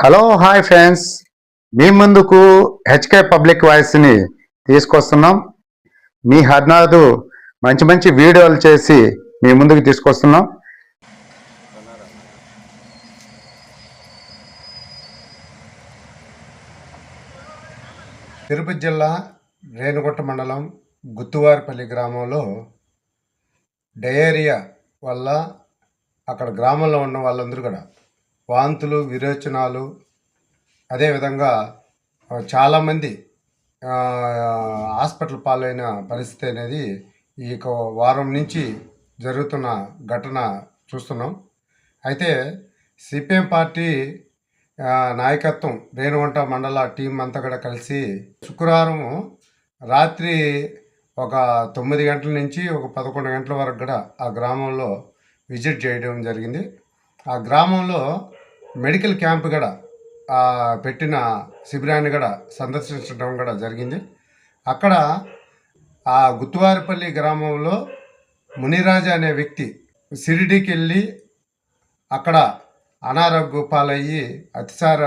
Hello hi friends. మీ ముందుకు HK public వాయిస్ని తీసుకొస్తున్నాం. మీ హర్నాథు మంచి మంచి వీడియోలు చేసి మీ ముందుకు తీసుకొస్తున్నాం. తిరుపతి జిల్లా రేణుగుట్ట మండలం గుత్తువారిపల్లి గ్రామంలో డయేరియా వల్ల అక్కడ గ్రామంలో ఉన్న వాళ్ళందరూ కూడా వాంతులు విరోచనాలు అదేవిధంగా చాలామంది హాస్పిటల్ పాలైన పరిస్థితి అనేది ఈ వారం నుంచి జరుగుతున్న ఘటన చూస్తున్నాం. అయితే సిపిఎం పార్టీ నాయకత్వం రేణుగుంట మండల టీం అంతా కూడా కలిసి శుక్రవారం రాత్రి ఒక తొమ్మిది గంటల నుంచి ఒక పదకొండు గంటల వరకు కూడా ఆ గ్రామంలో విజిట్ చేయడం జరిగింది. ఆ గ్రామంలో మెడికల్ క్యాంప్ కూడా పెట్టిన శిబిరాన్ని కూడా సందర్శించడం కూడా జరిగింది. అక్కడ ఆ గుత్తువారిపల్లి గ్రామంలో మునిరాజు అనే వ్యక్తి షిరిడీకి వెళ్ళి అక్కడ అనారోగ్య పాలయ్యి అతిసార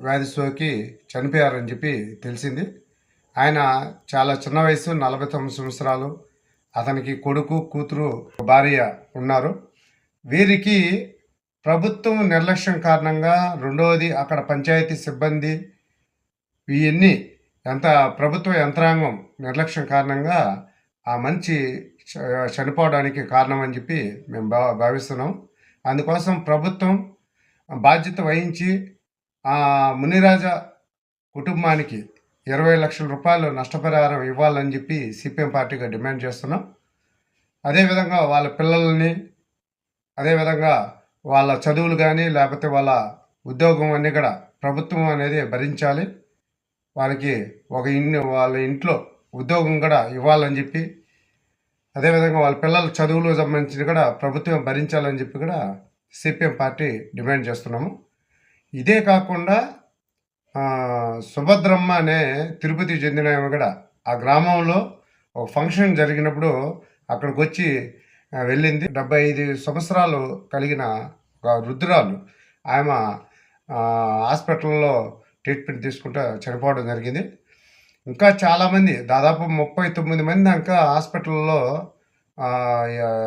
వ్యాధి సోకి చనిపోయారని చెప్పి తెలిసింది. ఆయన చాలా చిన్న వయసు నలభై తొమ్మిది సంవత్సరాలు. అతనికి కొడుకు కూతురు భార్య ఉన్నారు. వీరికి ప్రభుత్వం నిర్లక్ష్యం కారణంగా రెండవది అక్కడ పంచాయతీ సిబ్బంది ఇవన్నీ ఎంత ప్రభుత్వ యంత్రాంగం నిర్లక్ష్యం కారణంగా ఆ మంచి చనిపోవడానికి కారణం అని చెప్పి మేము భా భావిస్తున్నాం. అందుకోసం ప్రభుత్వం బాధ్యత వహించి ఆ మునిరాజ కుటుంబానికి ఇరవై లక్షల రూపాయలు నష్టపరిహారం ఇవ్వాలని చెప్పి సిపిఎం పార్టీగా డిమాండ్ చేస్తున్నాం. అదేవిధంగా వాళ్ళ పిల్లల్ని అదేవిధంగా వాళ్ళ చదువులు కానీ లేకపోతే వాళ్ళ ఉద్యోగం అన్నీ కూడా ప్రభుత్వం అనేది భరించాలి. వారికి ఒక ఇన్ని వాళ్ళ ఇంట్లో ఉద్యోగం కూడా ఇవ్వాలని చెప్పి అదేవిధంగా వాళ్ళ పిల్లల చదువులకు సంబంధించి కూడా ప్రభుత్వం భరించాలని చెప్పి కూడా సిపిఎం పార్టీ డిమాండ్ చేస్తున్నాము. ఇదే కాకుండా సుభద్రమ్మ అనే తిరుపతి చెందిన ఆమె కూడా ఆ గ్రామంలో ఒక ఫంక్షన్ జరిగినప్పుడు అక్కడికి వచ్చి వెళ్ళింది. డెబ్బై ఐదు సంవత్సరాలు కలిగిన ఒక వృద్ధురాలు. ఆమె హాస్పిటల్లో ట్రీట్మెంట్ తీసుకుంటూ చనిపోవడం జరిగింది. ఇంకా చాలామంది దాదాపు ముప్పై తొమ్మిది మంది ఇంకా హాస్పిటల్లో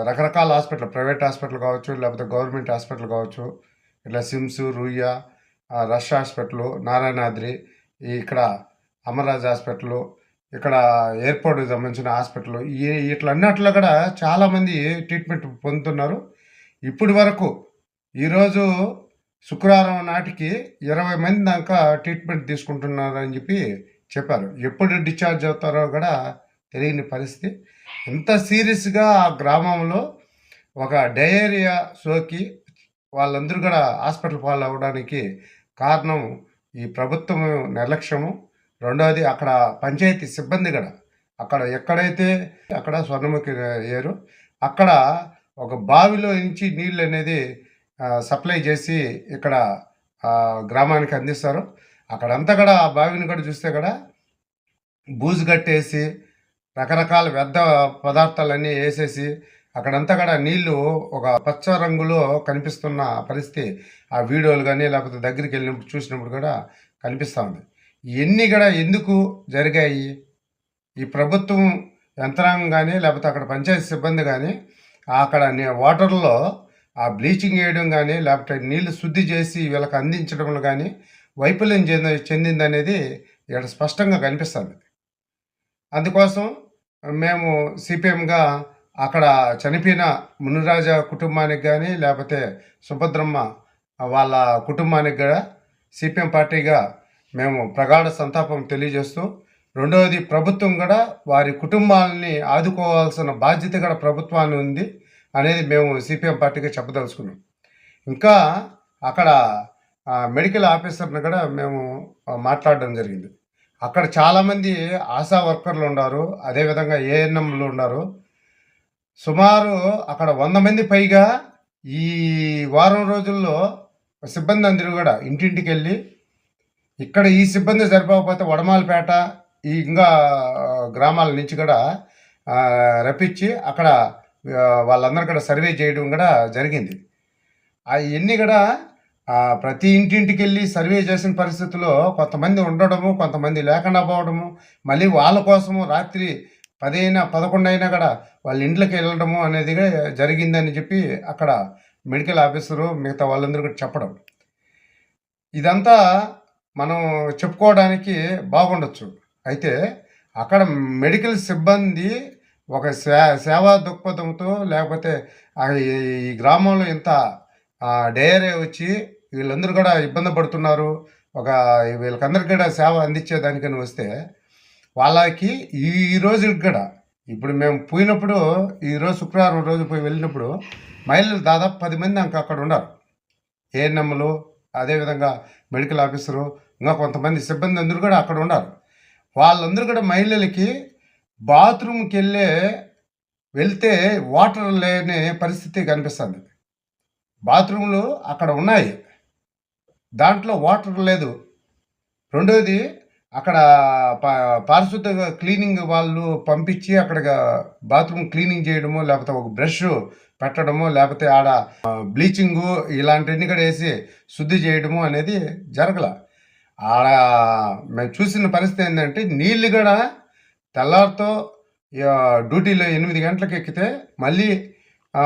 రకరకాల హాస్పిటల్ ప్రైవేట్ హాస్పిటల్ కావచ్చు లేకపోతే గవర్నమెంట్ హాస్పిటల్ కావచ్చు ఇట్లా SIMS Ruia Rush hospital Narayanadri ఇక్కడ అమర్రాజ్ హాస్పిటల్ ఇక్కడ ఎయిర్పోర్ట్కి సంబంధించిన హాస్పిటల్ ఈ ఇట్లన్నిట్లో కూడా చాలామంది ట్రీట్మెంట్ పొందుతున్నారు. ఇప్పటి వరకు ఈరోజు శుక్రవారం నాటికి ఇరవై మంది దాకా ట్రీట్మెంట్ తీసుకుంటున్నారు అని చెప్పి చెప్పారు. ఎప్పుడు డిశ్చార్జ్ అవుతారో కూడా తెలియని పరిస్థితి. ఇంత సీరియస్గా ఆ గ్రామంలో ఒక డయేరియా సోకి వాళ్ళందరూ కూడా హాస్పిటల్ పాలు అవ్వడానికి కారణం ఈ ప్రభుత్వం నిర్లక్ష్యము. రెండవది అక్కడ పంచాయతీ సిబ్బంది కూడా. అక్కడ ఎక్కడైతే అక్కడ స్వర్ణముఖి ఏరు అక్కడ ఒక బావిలో నుంచి నీళ్ళు అనేది సప్లై చేసి ఇక్కడ గ్రామానికి అందిస్తారు. అక్కడంతా కూడా ఆ బావిని కూడా చూస్తే కూడా బూజు కట్టేసి రకరకాల వ్యర్థ పదార్థాలన్నీ వేసేసి అక్కడంతా కూడా నీళ్ళు ఒక పచ్చ రంగులో కనిపిస్తున్న పరిస్థితి. ఆ వీడియోలు కానీ లేకపోతే దగ్గరికి వెళ్ళినప్పుడు చూసినప్పుడు కూడా కనిపిస్తూ ఉంది. ఇవన్నీ కూడా ఎందుకు జరిగాయి? ఈ ప్రభుత్వం యంత్రాంగం కానీ లేకపోతే అక్కడ పంచాయతీ సిబ్బంది కానీ అక్కడ వాటర్లో ఆ బ్లీచింగ్ వేయడం కానీ లేకపోతే నీళ్ళు శుద్ధి చేసి వీళ్ళకి అందించడంలో కానీ వైఫల్యం చెంది చెందిందనేది ఇక్కడ స్పష్టంగా కనిపిస్తుంది. అందుకోసం మేము సిపిఎంగా అక్కడ చనిపోయిన మునిరాజ కుటుంబానికి కానీ లేకపోతే సుభద్రమ్మ వాళ్ళ కుటుంబానికి కూడా సిపిఎం పార్టీగా మేము ప్రగాఢ సంతాపం తెలియజేస్తూ రెండవది ప్రభుత్వం కూడా వారి కుటుంబాలని ఆదుకోవాల్సిన బాధ్యత కూడా ప్రభుత్వాన్ని ఉంది అనేది మేము సిపిఎం పార్టీకి చెప్పదలుచుకున్నాం. ఇంకా అక్కడ మెడికల్ ఆఫీసర్ని కూడా మేము మాట్లాడడం జరిగింది. అక్కడ చాలామంది ఆశా వర్కర్లు ఉన్నారు అదేవిధంగా ఏఎన్ఎంలు ఉన్నారు. సుమారు అక్కడ వంద మంది పైగా ఈ వారం రోజుల్లో సిబ్బంది అందరూ కూడా ఇంటింటికి వెళ్ళి ఇక్కడ ఈ సిబ్బంది సరిపోకపోతే వడమాలపేట ఈ ఇంకా గ్రామాల నుంచి కూడా రప్పించి అక్కడ వాళ్ళందరూ కూడా సర్వే చేయడం కూడా జరిగింది. అవన్నీ కూడా ప్రతి ఇంటింటికి వెళ్ళి సర్వే చేసిన పరిస్థితుల్లో కొంతమంది ఉండడము కొంతమంది లేకుండా పోవడము మళ్ళీ వాళ్ళ కోసము రాత్రి పదైనా పదకొండు అయినా కూడా వాళ్ళ ఇంట్లోకి వెళ్ళడము అనేది జరిగిందని చెప్పి అక్కడ మెడికల్ ఆఫీసరు మిగతా వాళ్ళందరూ కూడా చెప్పడం. ఇదంతా మనం చెప్పుకోవడానికి బాగుండొచ్చు. అయితే అక్కడ మెడికల్ సిబ్బంది ఒక సే సేవా దృక్పథంతో లేకపోతే ఈ- ఈ గ్రామంలో ఇంత డేరే వచ్చి వీళ్ళందరూ కూడా ఇబ్బంది పడుతున్నారు. ఒక వీళ్ళకందరికీ కూడా సేవ అందించేదానికని వస్తే వాళ్ళకి ఈ రోజుకి కూడా ఇప్పుడు మేము పోయినప్పుడు ఈ రోజు శుక్రవారం రోజు పోయి వెళ్ళినప్పుడు మహిళలు దాదాపు పది మంది అంక అక్కడ ఉన్నారు. ఏఎన్ఎంలు అదేవిధంగా మెడికల్ ఆఫీసరు ఇంకా కొంతమంది సిబ్బంది అందరూ కూడా అక్కడ ఉన్నారు. వాళ్ళందరూ కూడా మహిళలకి బాత్రూమ్కి వెళ్ళే వెళ్తే వాటర్ లేని పరిస్థితి కనిపిస్తుంది. బాత్రూమ్లు అక్కడ ఉన్నాయి. దాంట్లో వాటర్ లేదు. రెండోది అక్కడ పారిశుద్ధ క్లీనింగ్ వాళ్ళు పంపించి అక్కడ బాత్రూమ్ క్లీనింగ్ చేయడము లేకపోతే ఒక బ్రష్ పెట్టడము లేకపోతే ఆడ బ్లీచింగు ఇలాంటివన్నీ కూడా వేసి శుద్ధి చేయడము అనేది జరగల. ఆడ మేము చూసిన పరిస్థితి ఏంటంటే నీళ్ళు కూడా తెల్లారితో డ్యూటీలో ఎనిమిది గంటలకు ఎక్కితే మళ్ళీ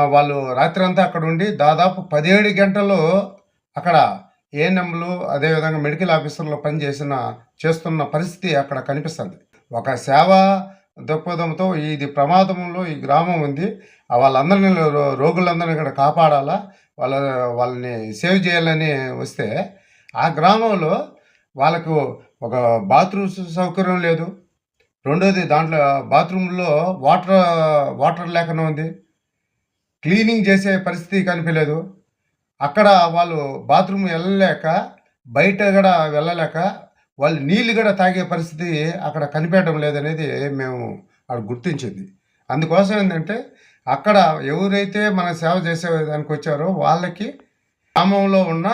వాళ్ళు రాత్రి అంతా అక్కడ ఉండి దాదాపు పదిహేడు గంటలు అక్కడ ఏఎన్ఎంలు అదేవిధంగా మెడికల్ ఆఫీసర్లు పనిచేసిన చేస్తున్న పరిస్థితి అక్కడ కనిపిస్తుంది. ఒక సేవా దృక్పథంతో ఇది ప్రమాదంలో ఈ గ్రామం ఉంది. వాళ్ళందరినీ రో- రోగులందరినీ ఇక్కడ కాపాడాలా? వాళ్ళ వాళ్ళని సేవ్ చేయాలని వస్తే ఆ గ్రామంలో వాళ్ళకు ఒక బాత్రూమ్ సౌకర్యం లేదు. రెండోది దాంట్లో బాత్రూంలో వాటర్ వాటర్ లేకుండా ఉంది. క్లీనింగ్ చేసే పరిస్థితి కనిపించలేదు. అక్కడ వాళ్ళు బాత్రూమ్ వెళ్ళలేక బయట కూడా వెళ్ళలేక వాళ్ళు నీళ్ళు కూడా తాగే పరిస్థితి అక్కడ కనిపించడం లేదనేది మేము అక్కడ గుర్తించింది. అందుకోసం ఏంటంటే అక్కడ ఎవరైతే మన సేవ చేసే దానికి వచ్చారో వాళ్ళకి గ్రామంలో ఉన్న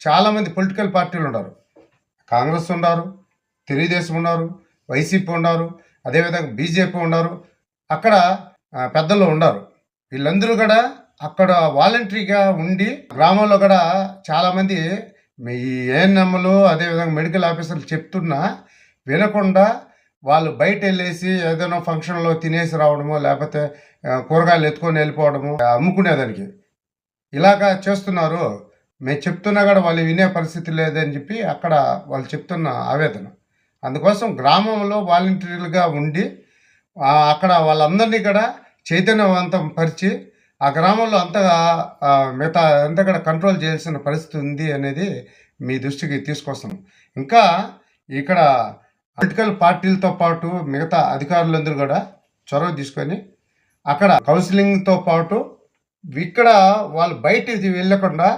చాలామంది పొలిటికల్ పార్టీలు ఉన్నారు. కాంగ్రెస్ ఉన్నారు తెలుగుదేశం ఉన్నారు వైసీపీ ఉన్నారు అదేవిధంగా బీజేపీ ఉన్నారు. అక్కడ పెద్దలు ఉన్నారు వీళ్ళందరూ కూడా అక్కడ వాలంటరీగా ఉండి గ్రామంలో కూడా చాలామంది ఈ ఏఎన్ఎంలు అదేవిధంగా మెడికల్ ఆఫీసర్లు చెప్తున్నా వినకుండా వాళ్ళు బయట వెళ్ళేసి ఏదైనా ఫంక్షన్లో తినేసి రావడము లేకపోతే కూరగాయలు ఎత్తుకొని వెళ్ళిపోవడము అమ్ముకునేదానికి. ఇలాగా చేస్తున్నారు మేము చెప్తున్నా కూడా వాళ్ళు వినే పరిస్థితి లేదని చెప్పి అక్కడ వాళ్ళు చెప్తున్న ఆవేదన. అందుకోసం గ్రామంలో వాలంటీర్లుగా ఉండి అక్కడ వాళ్ళందరినీ కూడా చైతన్యవంతం పరిచి ఆ గ్రామంలో అంతగా మిగతా అంతా కూడా కంట్రోల్ చేయాల్సిన పరిస్థితి ఉంది అనేది మీ దృష్టికి తీసుకొస్తాం. ఇంకా ఇక్కడ పొలిటికల్ పార్టీలతో పాటు మిగతా అధికారులందరూ కూడా చొరవ తీసుకొని అక్కడ కౌన్సిలింగ్తో పాటు ఇక్కడ వాళ్ళు బయటికి వెళ్ళకుండా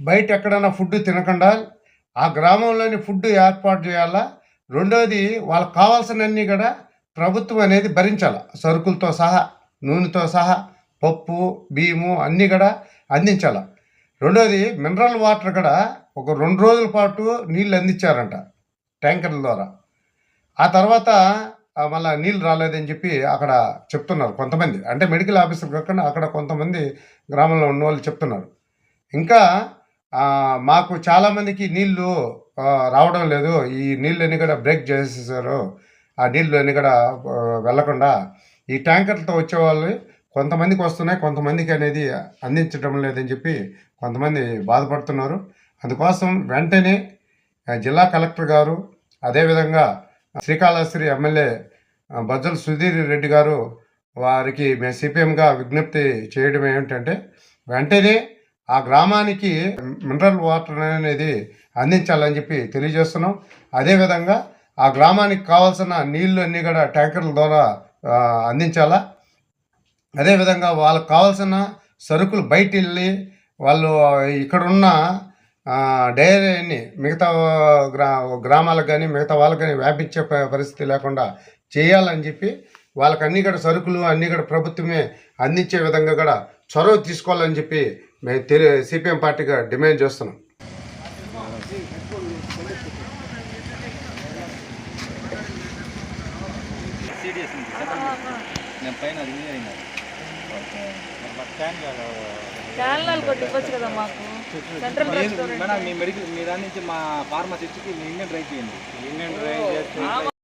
బయట ఎక్కడైనా ఫుడ్ తినకుండా ఆ గ్రామంలోని ఫుడ్ ఏర్పాటు చేయాలా? రెండోది వాళ్ళకి కావాల్సినన్ని కూడా ప్రభుత్వం అనేది భరించాలి? సరుకులతో సహా నూనెతో సహా పప్పు బియ్యము అన్నీ కూడా అందించాలి? రెండోది మినరల్ వాటర్ కూడా ఒక రెండు రోజుల పాటు నీళ్ళు అందించారంట ట్యాంకర్ల ద్వారా. ఆ తర్వాత మళ్ళీ మళ్ళా నీళ్ళు రాలేదని చెప్పి అక్కడ చెప్తున్నారు కొంతమంది. అంటే మెడికల్ ఆఫీసర్ కాకుండా అక్కడ కొంతమంది గ్రామంలో ఉన్న వాళ్ళు చెప్తున్నారు. ఇంకా మాకు చాలామందికి నీళ్ళు రావడం లేదు. ఈ నీళ్ళన్నీ కూడా బ్రేక్ చేసేసారు. ఆ నీళ్ళు అన్నీ కూడా వెళ్ళకుండా ఈ ట్యాంకర్లతో వచ్చేవాళ్ళు కొంతమందికి వస్తున్నాయి. కొంతమందికి అనేది అందించడం లేదని చెప్పి కొంతమంది బాధపడుతున్నారు. అందుకోసం వెంటనే జిల్లా కలెక్టర్ గారు అదేవిధంగా శ్రీకాళహస్తి ఎమ్మెల్యే బజ్జల సుధీర్ రెడ్డి గారు వారికి మేము సిపిఎంగా విజ్ఞప్తి చేయడం ఏమిటంటే వెంటనే ఆ గ్రామానికి మినరల్ వాటర్ అనేది అందించాలని చెప్పి తెలియజేస్తున్నాం. అదేవిధంగా ఆ గ్రామానికి కావాల్సిన నీళ్ళు అన్నీ కూడా ట్యాంకర్ల ద్వారా అందించాలా? అదేవిధంగా వాళ్ళకు కావాల్సిన సరుకులు బయట వెళ్ళి వాళ్ళు ఇక్కడున్న డైరీని మిగతా గ్రా గ్రామాలకు కానీ మిగతా వాళ్ళకి కానీ వ్యాపించే పరిస్థితి లేకుండా చేయాలని చెప్పి వాళ్ళకి అన్ని కూడా సరుకులు అన్నీ కూడా ప్రభుత్వమే అందించే విధంగా కూడా చొరవ తీసుకోవాలని చెప్పి మేము తెలి సిపిఎం పార్టీగా డిమాండ్ చేస్తున్నాం. మీ మెడికల్ మీ దాని నుంచి మా ఫార్మసిస్ట్కి మీ ఇండియన్ డ్రై చేయండి. ఇండియన్ డ్రై